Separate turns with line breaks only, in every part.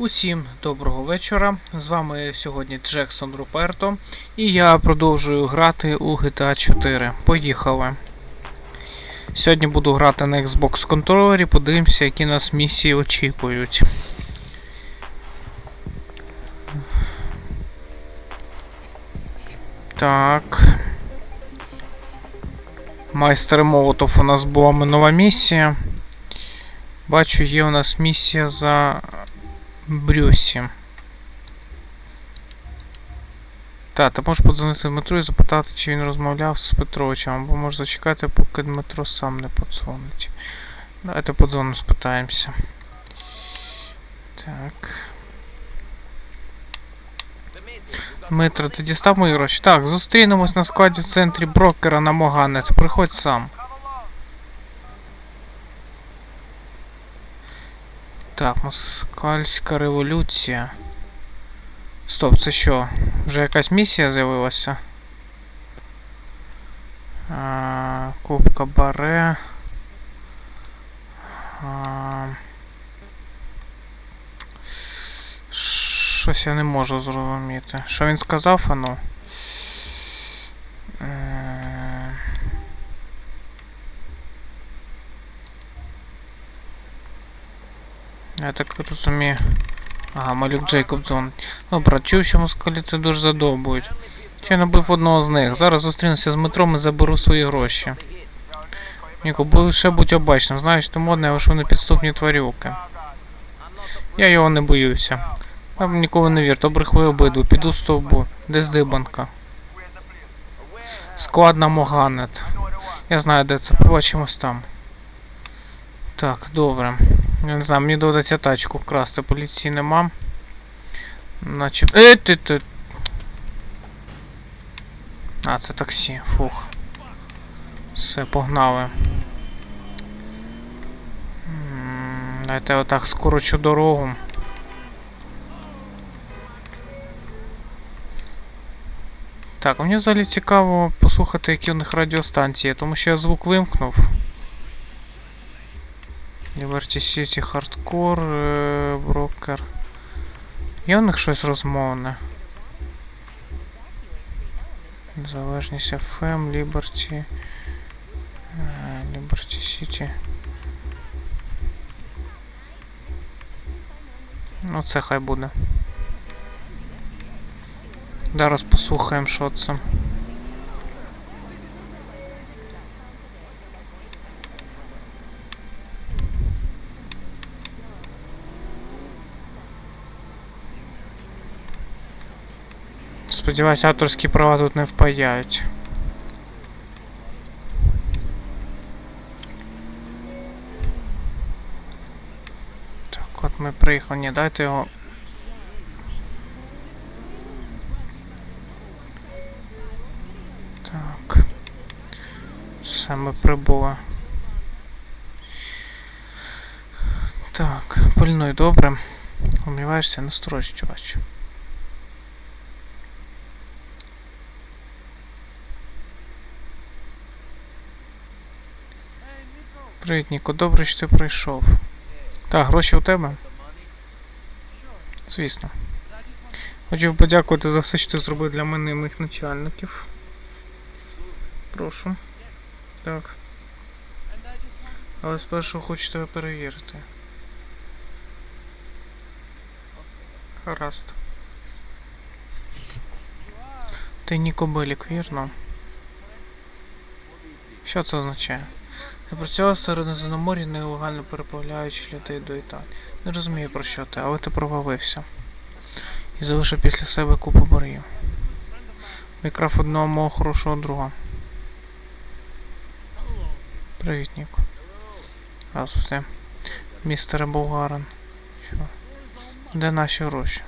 Усім доброго вечора. З вами сьогодні Джексон Руперто, і я продовжую грати у GTA 4. Поїхали. Сьогодні буду грати на Xbox контролері, подивимося, які нас місії очікують. Так. Майстер Молотов у нас була минула місія. Бачу, є у нас місія за Брюсі. Так, ти можеш подзвонити Дмитру і запитати, чи він розмовляв з Петровичем, або можеш зачекати, поки Дмитро сам не подзвонить. Давайте подзвонимо, спитаємося. Так. Дмитро, ти дістав мої гроші? Так, зустрінемось на складі в центрі брокера на Моганець. Приходь сам. Так, москальська революція. Стоп, це що? Вже якась місія з'явилася? Кубка Баре. А, щось я не можу зрозуміти. Що він сказав, ану? Я так розумію. Ага, малюк Джейкоб дзвонить. Добре, чув, що москалі це дуже задовбують. Ще набив одного з них. Зараз зустрінуся з Дмитром і заберу свої гроші. Ніко, лише будь обачним. Знаєш, ти модний, але ж вони підступні тварюки. Я його не боюся. Я б ніколи не вір, то брехли обидву. Піду з тобою. Де здибанка? Склад на Моганет. Я знаю, де це. Побачимось там. Так, добре. Я не знаю, мені доведеться тачку вкрасти, поліції нема. Наче. Е, ти, ти. А, це таксі, фух. Все, погнали. М, Дайте отак скорочу дорогу. Так, мені взагалі цікаво послухати, які у них радіостанції, тому що я звук вимкнув. Liberty City Hardcore, е, Брокер. Є у них щось розмовне? Незалежність FM, Liberty. е, Liberty City. Ну, це хай буде. Зараз послухаємо, що це. Сподіваюсь, авторські права тут не впаяють. Так, от ми приїхали. Ні, дайте його. Так. Все, ми прибули. Так, пильнуй добре. Уміваєшся, насторож, чувач. Привіт, Ніко, добре, що ти прийшов. Так, гроші у тебе? Звісно. Хочу подякувати за все, що ти зробив для мене і моїх начальників. Прошу. Так. Але спершу хочу тебе перевірити. Гаразд. Ти Ніко Белік, вірно? Що це означає? Працював середземномор'я, нелегально переправляючи людей до Італії. Не розумію про що ти, але ти провалився. І залишив після себе купу боргів. Викрав одного мого хорошого друга. Привіт, Ніко. Здравствуйте. Містере Болгарин. Що? Де наші гроші?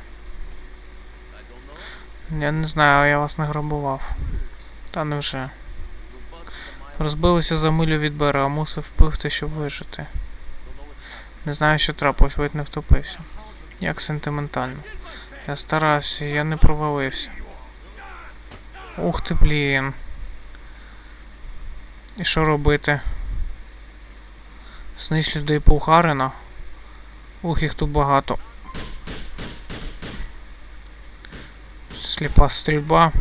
Я не знаю, я вас не грабував. Та невже. Розбилися за милю від бера, мусив впихти, щоб вижити. Не знаю, що трапилось, ледь не втопився. Як сентиментально. Я старався, я не провалився. Ух ти, блін. І що робити? Снич людей Пухарина. Ух, їх тут багато. Сліпа стрільба.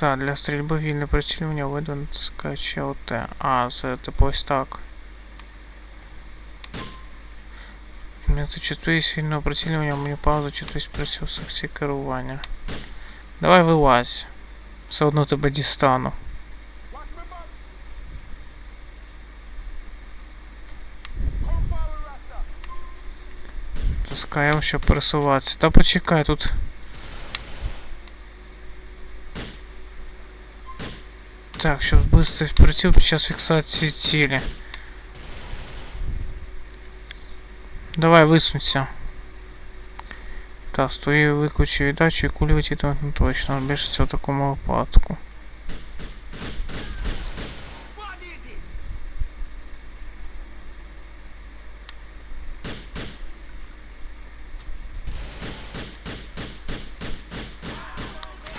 Так, для стрільби вільне прицілювання видно натискаючи ОТ. А, це типу ось так. Змінити чутливість вільного прицілювання, мені паузу чутливість приціл секції керування. Давай вилазь. Все одно тебе дістану. Таскаємо, щоб пересуватися. Та почекай тут. Так, щоб виставити приціл під час фіксації цілі. Давай висунься. Та, стої виключи віддачу і кулі витягнути не точно. Більше в такому випадку.
What is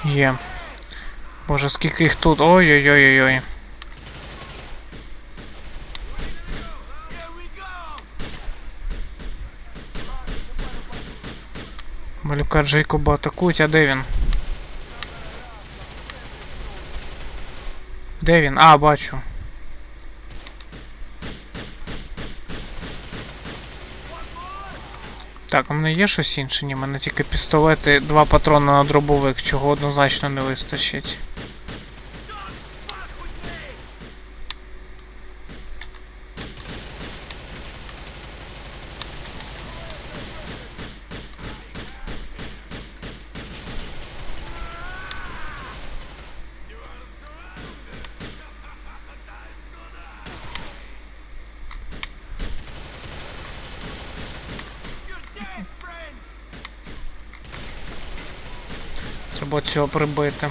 it?
Є. Боже, скільки їх тут. Ой-ой-ой-ой-ой. Малюка Джейкоба атакують, а де він? Де він? А, бачу. Так, у мене є щось інше? Ні, у мене тільки пістолети, два патрони на дробовик, чого однозначно не вистачить. Треба цього прибити.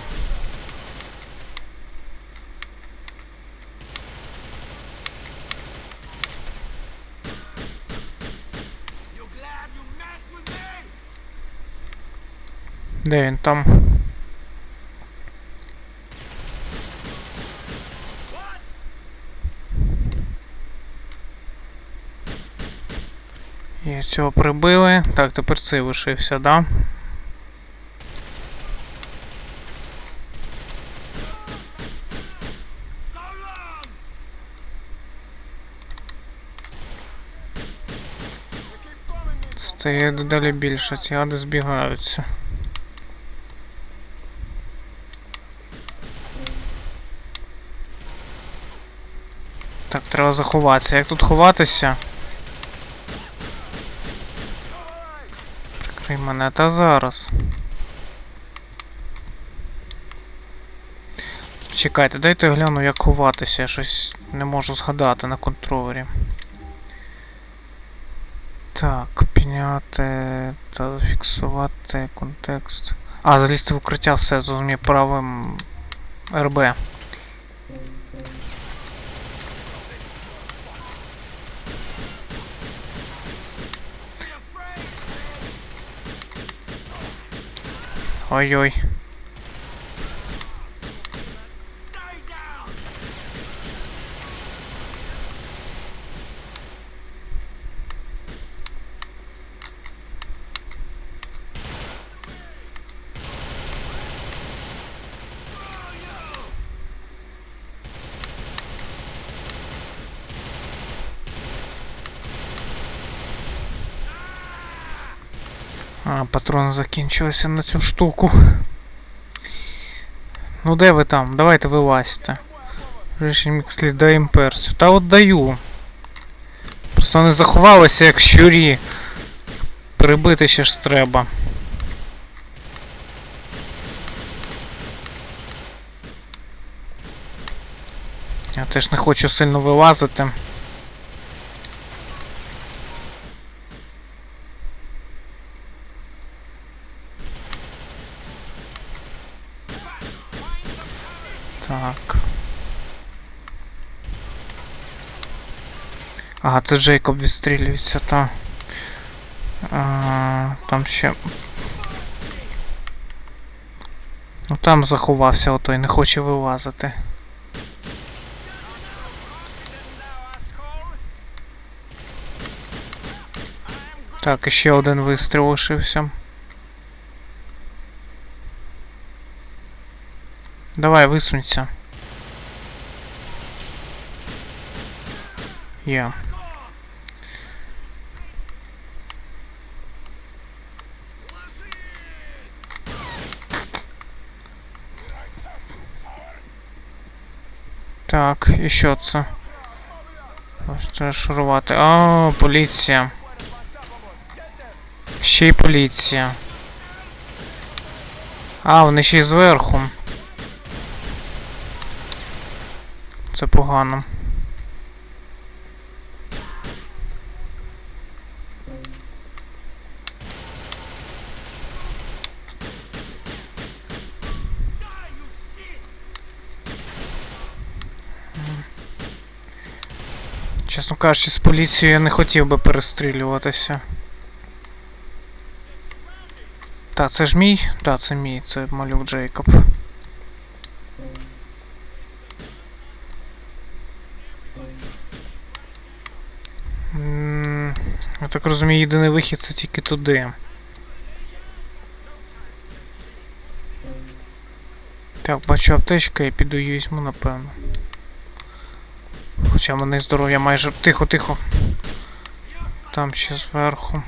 Де він там?
What?
Цього прибили. Так, тепер цей лишився, да?
Me.
Стає дедалі більше, ці ади збігаються. Так, треба заховатися. Як тут ховатися? Прикрий мене та зараз. Чекайте, дайте гляну, як ховатися. Я щось не можу згадати на контролері. Так, підняти та зафіксувати контекст. А, залізти в укриття, все, зрозумів правим РБ. Ой-ой. А, патрони закінчилися на цю штуку. Ну де ви там? Давайте вилазьте. Рішень слід даємо перцю. Та от даю. Просто вони заховалися як щурі. Прибити ще ж треба. Я теж не хочу сильно вилазити. Так. Ага, це Джейкоб відстрілюється, та. А, там ще. Ну там заховався отой, не хоче вилазити. Так, ще один вистріл лишився. Давай, висунься. Є. Так, і що це? Треба шурувати. О, поліція. Ще й поліція. А, вони ще й зверху. Це погано. Чесно кажучи, з поліцією я не хотів би перестрілюватися. Та, це ж мій? Та, це мій, це малюк Джейкоб. М, Я так розумію, єдиний вихід це тільки туди. Так, бачу аптечка, я піду її візьму, напевно. Хоча мене здоров'я майже. Тихо, тихо. Там ще зверху.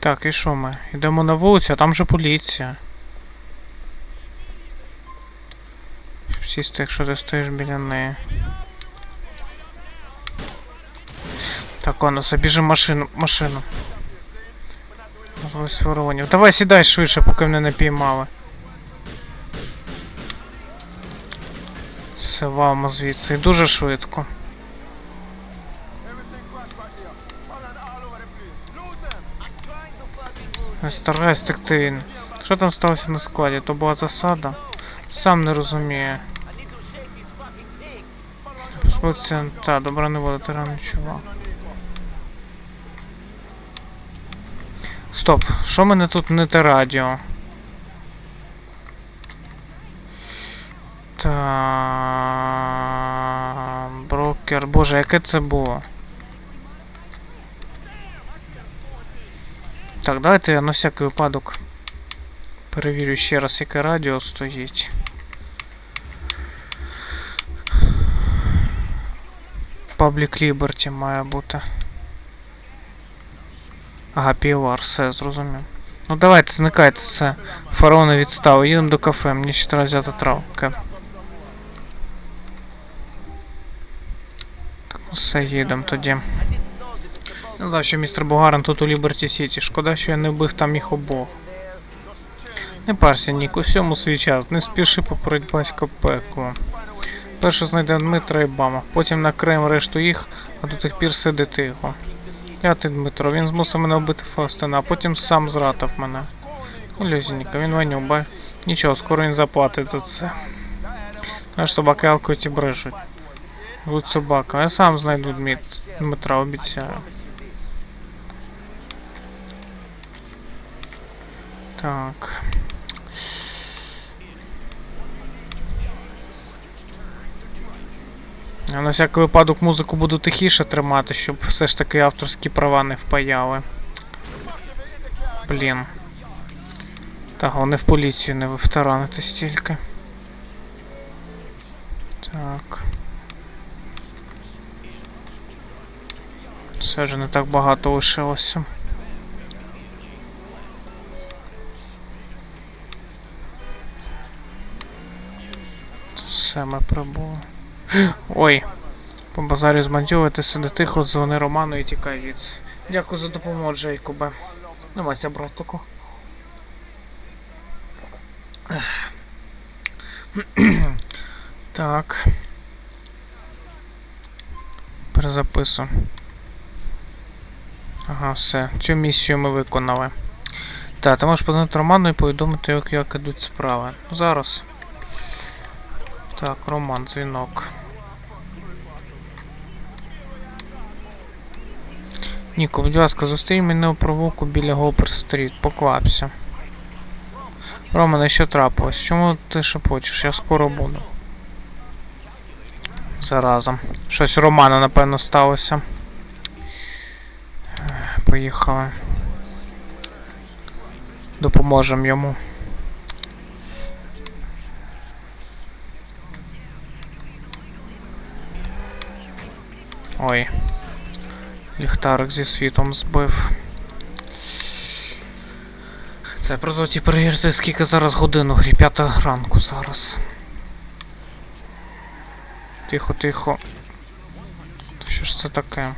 Так, і що ми? Йдемо на вулицю, а там же поліція. Сісти, якщо ти стоїш біля неї. Так, ладно, забіжимо машину, машину. Ось воронів. Давай сідай швидше, поки мене не піймали. Все, валимо звідси. І дуже швидко. Не стараюсь текти. Що там сталося на складі? То була засада? Сам не розумію. Споція, та, добра не буде, ти рано чувак. Стоп, що мене тут не те радіо? Та брокер. Боже, яке це було? Так, давайте я на всякий випадок перевірю ще раз, яке радіо стоїть. Public Liberty має бути. Ага, PLR, все, зрозумів. Ну давайте, зникайте все. Фараони відстав. Їдемо до кафе, мені ще треба взяти травки. Так, ну все, їдемо тоді. Не знаю, що містер Бугарен тут у Ліберті Сіті. Шкода, що я не вбив там їх обох. Не парся, Нік, усьому свій час. Не спіши попередь батька пекло. Перше знайде Дмитра і Бама, потім накриємо решту їх, а до тих пір сиди тихо. Я ти, Дмитро, він змусив мене вбити Фаустина, а потім сам зратив мене. Ну, він ваню, ба. Нічого, скоро він заплатить за це. Наш собаки алкають і брешуть. Будь собака, я сам знайду Дмит... Дмитра, обіцяю. Так. Я на всякий випадок музику буду тихіше тримати, щоб все ж таки авторські права не впаяли. Блін. Так, вони в поліцію не втаранити стільки. Так. Все ж не так багато лишилося. Все ми прибули. Ой. По базарі змандювати, сиди тихо, дзвони Роману і тікай від. Дякую за допомогу, Джейкобе. Намайся, братику. Так. Перезапису. Ага, все. Цю місію ми виконали. Так, ти можеш позвонити Роману і повідомити, як, як ідуть справи. Зараз. Так, Роман, дзвінок. Ніко, будь ласка, зустрій мене у провулку біля Голпер Стріт. Поквапся. Романе, що трапилось? Чому ти шепочеш? Я скоро буду. Зараза. Щось у Романа, напевно, сталося. Поїхали. Допоможемо йому. Ой. Ліхтарик зі світом збив. Це про золоті скільки зараз годин у грі. П'ята ранку зараз. Тихо, тихо. Що ж це таке?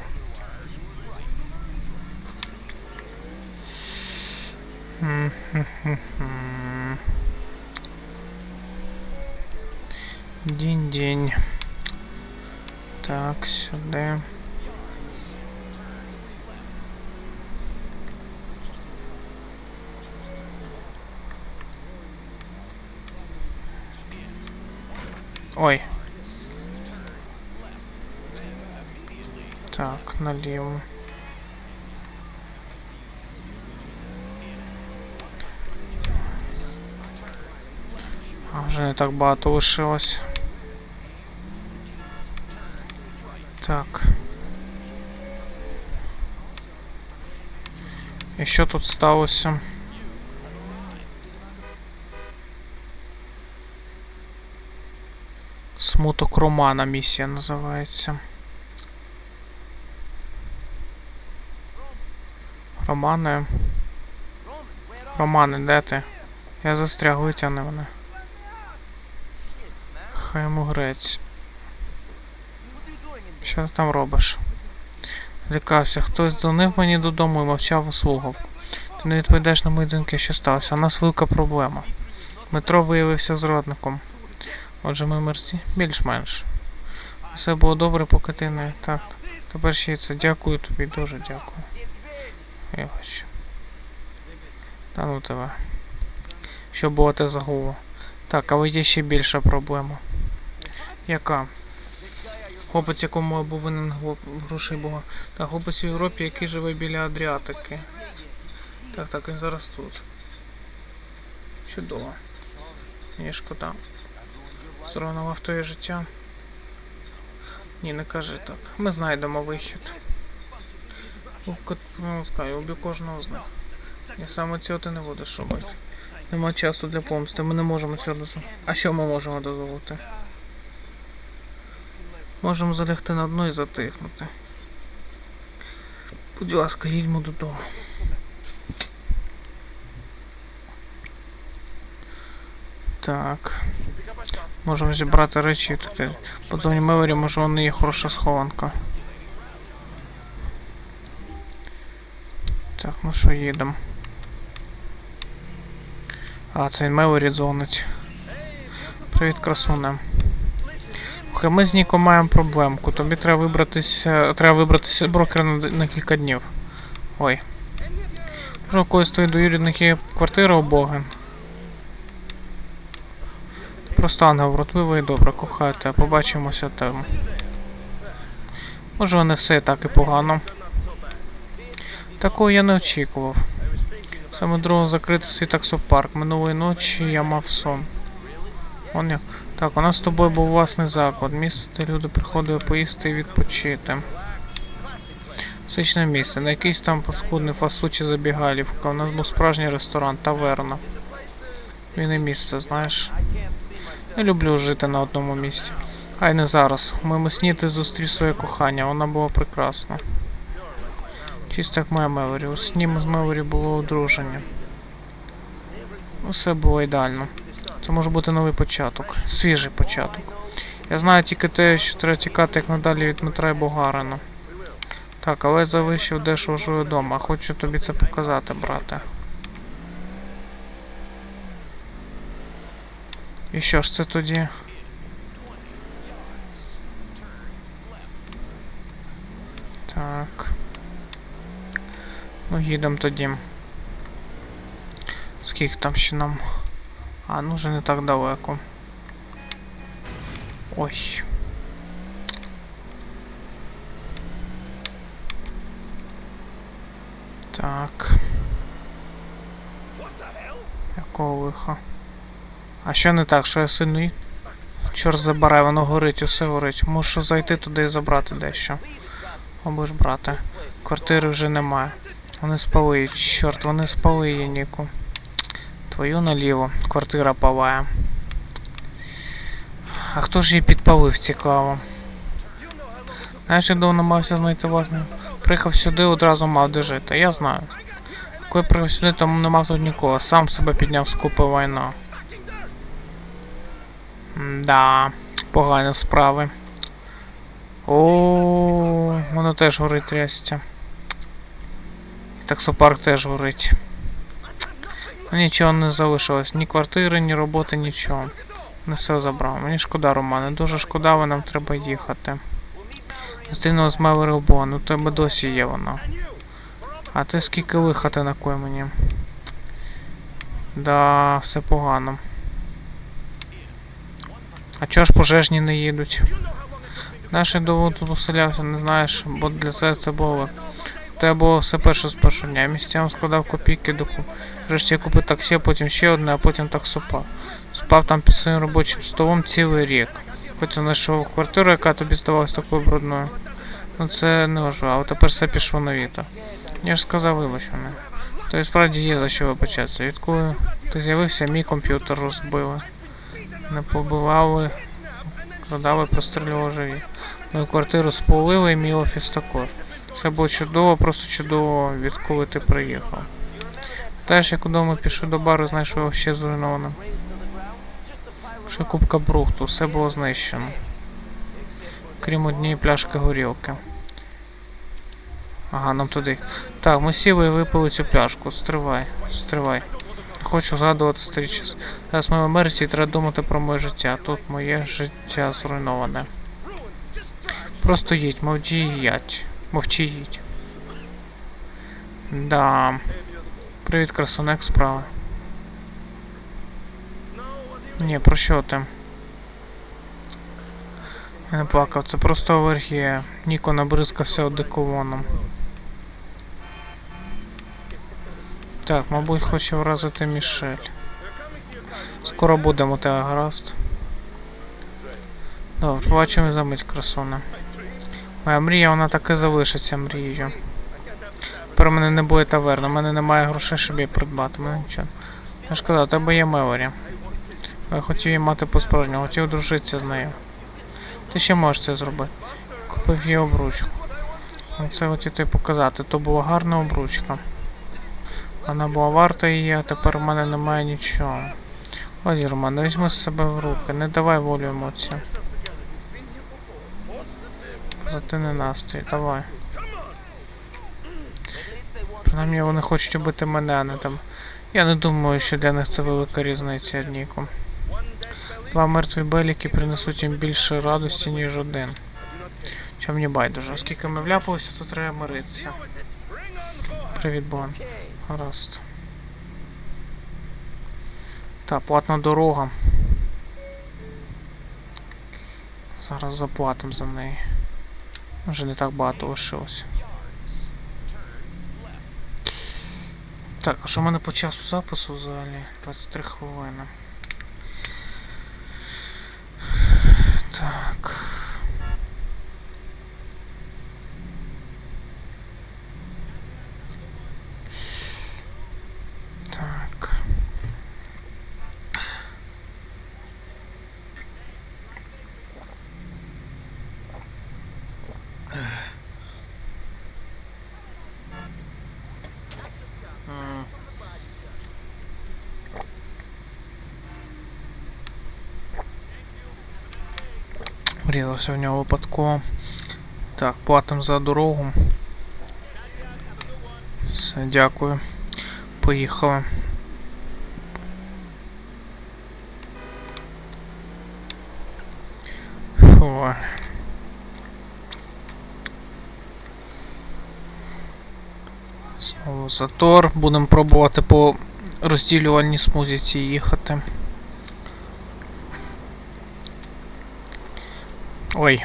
Дінь-дінь. Так, сюди. Ой. Так, наліво. А, вже не так багато лишилось. Так. Що тут сталося? Смуток Романа місія називається. Романе, Романе, де ти? Я застряг, витягни мене. Хай йому грець. Що ти там робиш? Злякався, хтось дзвонив мені додому і мовчав у слухавку. Ти не відповідаєш на мої дзвінки, що сталося. У нас велика проблема. Дмитро виявився зрадником. Отже, ми мерці більш-менш. Все було добре, поки ти не. Так. Тепер ще це. Дякую тобі, дуже дякую. Вибач. Та ну тебе. Що було, те загуло. Так, але є ще більша проблема. Яка? Хлопець, якому я був винен грошей Бога. Так, хлопець в Європі, який живе біля Адріатики. Так, так, він зараз тут. Чудово. Мені шкода. Зруйнував твоє життя. Ні, не кажи так. Ми знайдемо вихід. У кот- ну, убій кожного з них. І саме цього ти не будеш робити. Нема часу для помсти, ми не можемо цього дозволити. А що ми можемо дозволити? Можемо залягти на дно і затихнути. Будь ласка, їдьмо додому. Так. Можемо зібрати речі і туди. Подзвоні Мевері, може вони є хороша схованка. Так, ну що, їдемо. А, це він Мевері дзвонить. Привіт, красуне. Слухай, ми з Ніко маємо проблемку. Тобі треба вибратися. Треба вибратися брокера на, на кілька днів. Ой. Може, когось твоїх доюрідних є квартира у Боген. Просто ангел вродливий добре, кохаю тебе, побачимося там. Може, не все так і погано. Такого я не очікував. Саме другого закрити свій таксопарк. Минулої ночі я мав сон. Он як. Так, у нас з тобою був власний заклад. Місце, де люди приходили поїсти і відпочити. Сичне місце, не якийсь там паскудний фастфуд чи забігалівка. У нас був справжній ресторан, таверна. Він і місце, знаєш. Не люблю жити на одному місці. А й не зараз. У моєму сні ти зустрів своє кохання, вона була прекрасна. Чисто як моя Мелорі. У сні з Мелорі було одруження. Усе було ідеально. Це може бути новий початок, свіжий початок. Я знаю тільки те, що треба тікати як надалі від Дмитра і Богарина. Так, але я завищив дещо вже вдома. Хочу тобі це показати, брате. І що ж це тоді? Так. Ну, їдемо тоді. Скільки там ще нам? А, ну вже не так далеко. Ой. Так. Якого лиха? А що не так, що я сильно ї- Чорт забирай, воно горить, усе горить. Мушу зайти туди і забрати дещо. Або ж брати. Квартири вже немає. Вони спали, чорт, вони спали її, Ніку. Твою наліво, квартира палає. А хто ж її підпалив, цікаво. Знаєш, я давно намагався знайти власне. Приїхав сюди, одразу мав де жити, я знаю. Коли приїхав сюди, там не мав тут нікого, сам себе підняв з купи війна. Да, погані справи. О, воно теж горить трясця. І таксопарк теж горить. Ну, Нічого не залишилось, ні квартири, ні роботи, нічого. Не все забрав. Мені шкода, Романе, дуже шкода, але нам треба їхати. Зустрінула з Мелори Бон, у тебе досі є вона. А ти скільки лиха ти накой мені? Да, все погано. А чого ж пожежні не їдуть? Знаєш, я довго тут уселявся, не знаєш, бо для це це було. Те було все перше з першого дня. Я місцями складав копійки до куп. Врешті купив таксі, потім ще одне, а потім таксопа. Спав там під своїм робочим столом цілий рік. Потім знайшов квартиру, яка тобі здавалась такою брудною. Ну це не важливо, а тепер все пішло на віто. Я ж сказав, вибач мене. То і справді є за що вибачатися. Відколи ти з'явився, мій комп'ютер розбили. Не побивали, продали, прострілювали живі. Мою квартиру сполили і мій офіс також. Все було чудово, просто чудово, відколи ти приїхав. Теж як удома пішов до бару, знайшов його ще зруйнованим. Ще кубка брухту, все було знищено. Крім однієї пляшки горілки. Ага, нам туди. Так, ми сіли і випили цю пляшку. Стривай, стривай. Хочу згадувати старі часи. Зараз ми в Америці і треба думати про моє життя. Тут моє життя зруйноване. Просто їдь, мовчи і ядь. Мовчи їдь. Да. Привіт, красуне, як справа. Ні, про що ти? Я не плакав, це просто алергія. Ніко набризкався одеколоном. Так, мабуть, хоче вразити Мішель. Скоро будемо тебе гаразд. Добре, побачимо за мить, красуне. Моя мрія, вона так і залишиться мрією. Тепер мене не буде таверни, у мене немає грошей, щоб її придбати, мене нічого. Я ж казав, у тебе є Мелорі. Я хотів її мати по-справжньому, хотів одружитися з нею. Ти ще можеш це зробити. Купив її обручку. Це хотів тобі показати. То була гарна обручка. Вона була варта її, а тепер у мене немає нічого. Ось, Роман, візьми себе в руки, не давай волю емоціям. Позитивний настрій, давай. Принаймні вони хочуть убити мене, а не там. Я не думаю, що для них це велика різниця, Ніку. Два мертві беліки принесуть їм більше радості, ніж один. Чому мені байдуже? Оскільки ми вляпалися, то треба миритися. Привіт, Бон. Гаразд. Так, платна дорога. Зараз заплатимо за неї. Вже не так багато лишилось. Так, а що в мене по часу запису взагалі? 23 хвилини. Так. М. Врізався в нього випадково. Так, платимо за дорогу. Все, дякую. Поїхали. Знову затор. Будемо пробувати по розділювальній смузіці їхати. Ой.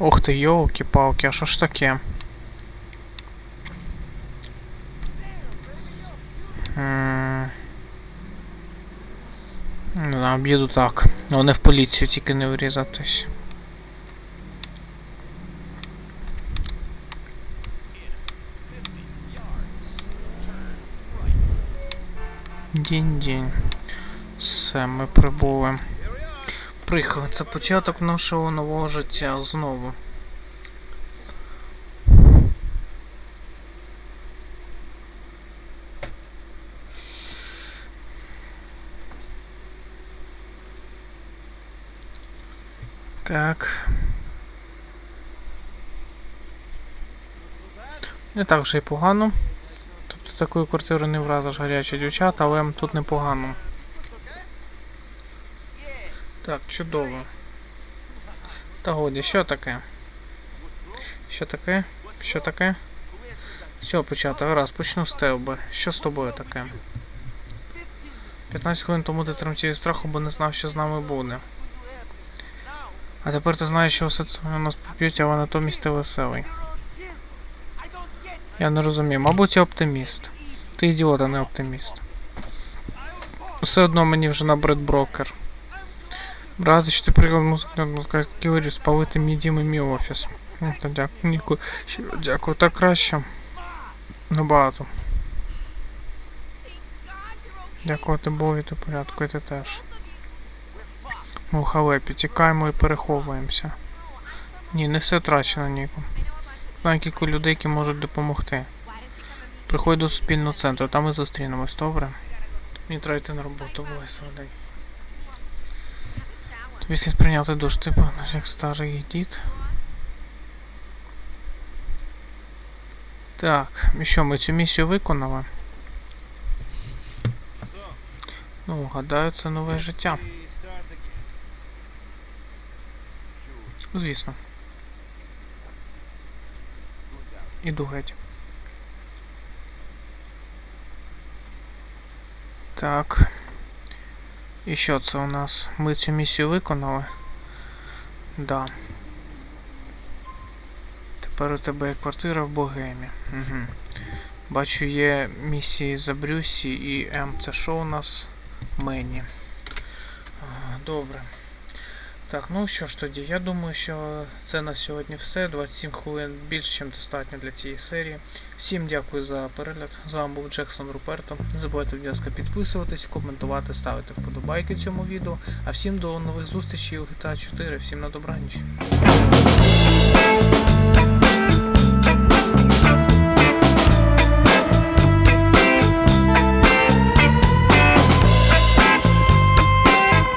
Ух ты, йолки-палки, а що ж таке? Не знаю, об'їду так. Вони в поліцію тільки не врізатись. Дінь-дінь. Все, ми прибули. Приїхали. Це початок нашого нового життя знову. Так. Не так вже й погано. Такою квартирою не вразиш гарячі дівчата, але тут непогано. Так, чудово. Та годі, що таке? Що таке? Що таке? Чого почати? Гаразд, почну з тебе. Що з тобою таке? 15 хвилин тому ти тремтів страху, бо не знав, що з нами буде. А тепер ти знаєш, що все це нас поб'ють, але натомість ти веселий. Я не розумію, мабуть, я оптиміст. Ти ідіот, а не оптиміст. Все одно мені вже набрид брокер. Брати, що ти приїхав музикальний виріс спалити мій дім і мій офіс. Ну, дякую, дякую, так краще. Набагато. Дякувати Богу, ти порядку, і ти теж. Ми в халепі, тікаємо і переховуємося. Ні, не все трачено, Ніку. Знаю кілька людей, які можуть допомогти. Приходь до суспільного центру, там ми зустрінемось, добре? Мені треба йти на роботу, бувай солодий. Тобі слід прийняти душ, ти певно, як старий дід. Так, і що, ми цю місію виконали? Ну, гадаю, це нове життя. Звісно. Іду геть. Так. І що це у нас? Ми цю місію виконали? Да. Тепер у тебе є квартира в Богемі. Угу. Бачу, є місії за Брюсі і М. Це що у нас? Мені. Добре. Так, ну що ж тоді, я думаю, що це на сьогодні все. 27 хвилин більш ніж достатньо для цієї серії. Всім дякую за перегляд. З вами був Джексон Руперто. Не забувайте, будь ласка, підписуватись, коментувати, ставити вподобайки цьому відео. А всім до нових зустрічей у GTA 4. Всім на добраніч.